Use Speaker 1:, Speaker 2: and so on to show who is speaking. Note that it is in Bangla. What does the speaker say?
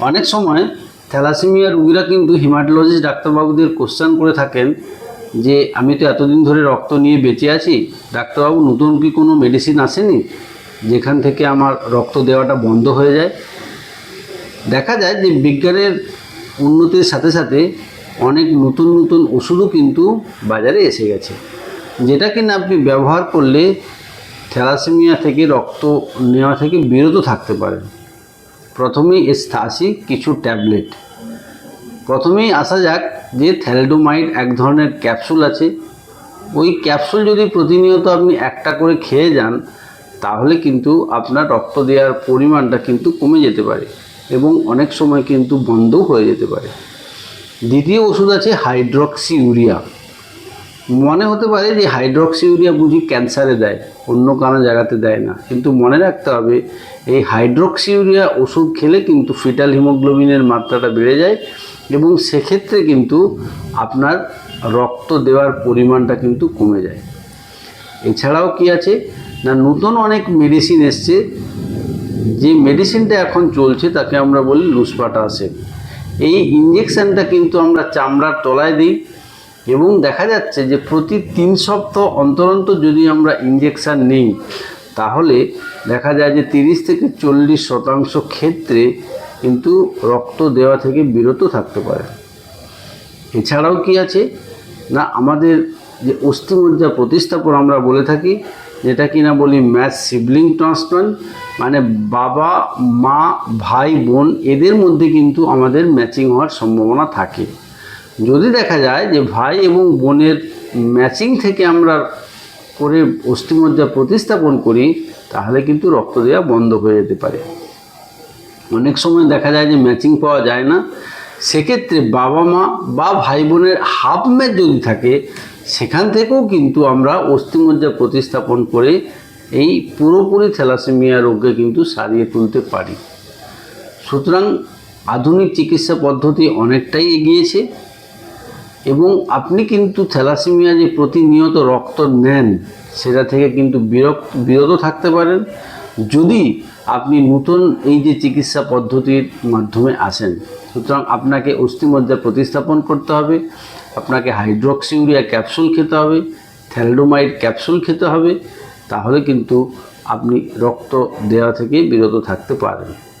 Speaker 1: অনেক সময় থ্যালাসেমিয়া রুগীরা কিন্তু হিমাটোলজিস্ট ডাক্তারবাবুদের কোশ্চেন করে থাকেন যে, আমি তো এতদিন ধরে রক্ত নিয়ে বেঁচে আছি, ডাক্তারবাবু, নতুন কি কোনো মেডিসিন আসেনি? যেখান থেকে আমার রক্ত দেওয়াটা বন্ধ হয়ে যায়? দেখা যায় যে, বিজ্ঞানের উন্নতির সাথে সাথে অনেক নতুন নতুন ওষুধও কিন্তু বাজারে এসে গেছে। যেটা কিনা আপনি ব্যবহার করলে থ্যালাসেমিয়া থেকে রক্ত নেওয়া থেকে বিরত থাকতে পারেন। প্রথমেই এসে আসি কিছু ট্যাবলেট। প্রথমেই আসা যাক যে থ্যালেডোমাইড এক ধরনের ক্যাপসুল আছে। ওই ক্যাপসুল যদি প্রতিনিয়ত আপনি একটা করে খেয়ে যান, তাহলে কিন্তু আপনার রক্ত দেওয়ার পরিমাণটা কিন্তু কমে যেতে পারে এবং অনেক সময় কিন্তু বন্ধও হয়ে যেতে পারে। দ্বিতীয় ওষুধ আছে হাইড্রক্সি ইউরিয়া মনে হতে পারে যে হাইড্রক্সি ইউরিয়া বুঝি ক্যান্সারে দেয়, অন্য কোনো জায়গাতে দেয় না। কিন্তু মনে রাখতে হবে, এই হাইড্রক্সি ইউরিয়া ওষুধ খেলে কিন্তু ফিটাল হিমোগ্লোবিনের মাত্রাটা বেড়ে যায় এবং সেক্ষেত্রে কিন্তু আপনার রক্ত দেওয়ার পরিমাণটা কিন্তু কমে যায়। এছাড়াও কি আছে? না, নতুন অনেক মেডিসিন এসছে। যে মেডিসিনটা এখন চলছে, তাকে আমরা বলি লুসপাটাসেন। এই ইঞ্জেকশানটা কিন্তু আমরা চামড়ার তলায় দিই এবং দেখা যাচ্ছে যে প্রতি তিন সপ্তাহ অন্তর অন্তর যদি আমরা ইঞ্জেকশান নিই, তাহলে দেখা যায় যে তিরিশ থেকে চল্লিশ শতাংশ ক্ষেত্রে কিন্তু রক্ত দেওয়া থেকে বিরত থাকতে পারে। এছাড়াও কি আছে? না, আমাদের যে অস্থিমজ্জা প্রতিস্থাপন আমরা বলে থাকি, যেটা কিনা বলি ম্যাচ সিবলিং ট্রান্সপ্লান্ট মানে বাবা, মা, ভাই, বোন, এদের মধ্যে কিন্তু আমাদের ম্যাচিং হওয়ার সম্ভাবনা থাকে। যদি দেখা যায় যে ভাই এবং বোনের ম্যাচিং থেকে আমরা করে অস্থিমজ্জা প্রতিস্থাপন করি, তাহলে কিন্তু রক্ত দেওয়া বন্ধ হয়ে যেতে পারে। অনেক সময় দেখা যায় যে ম্যাচিং পাওয়া যায় না। সেক্ষেত্রে বাবা মা বা ভাই বোনের হাফ ম্যাচ যদি থাকে, সেখান থেকেও কিন্তু আমরা অস্থিমজ্জা প্রতিস্থাপন করে এই পুরোপুরি থ্যালাসেমিয়া রোগকে কিন্তু সারিয়ে তুলতে পারি। সুতরাং আধুনিক চিকিৎসা পদ্ধতি অনেকটাই এগিয়েছে। এবং আপনি কিন্তু থ্যালাসেমিয়া যে প্রতিনিয়ত রক্ত নেন, সেটা থেকে কিন্তু বিরক্ত বিরত থাকতে পারেন। যদি আপনি নতুন এই যে চিকিৎসা পদ্ধতির মাধ্যমে আসেন, সুতরাং আপনাকে অস্থিমজ্জা প্রতিস্থাপন করতে হবে, আপনাকে হাইড্রক্সিউরিয়া ক্যাপসুল খেতে হবে থ্যালডোমাইড ক্যাপসুল খেতে হবে, তাহলে কিন্তু আপনি রক্ত দেওয়া থেকে বিরত থাকতে পারেন।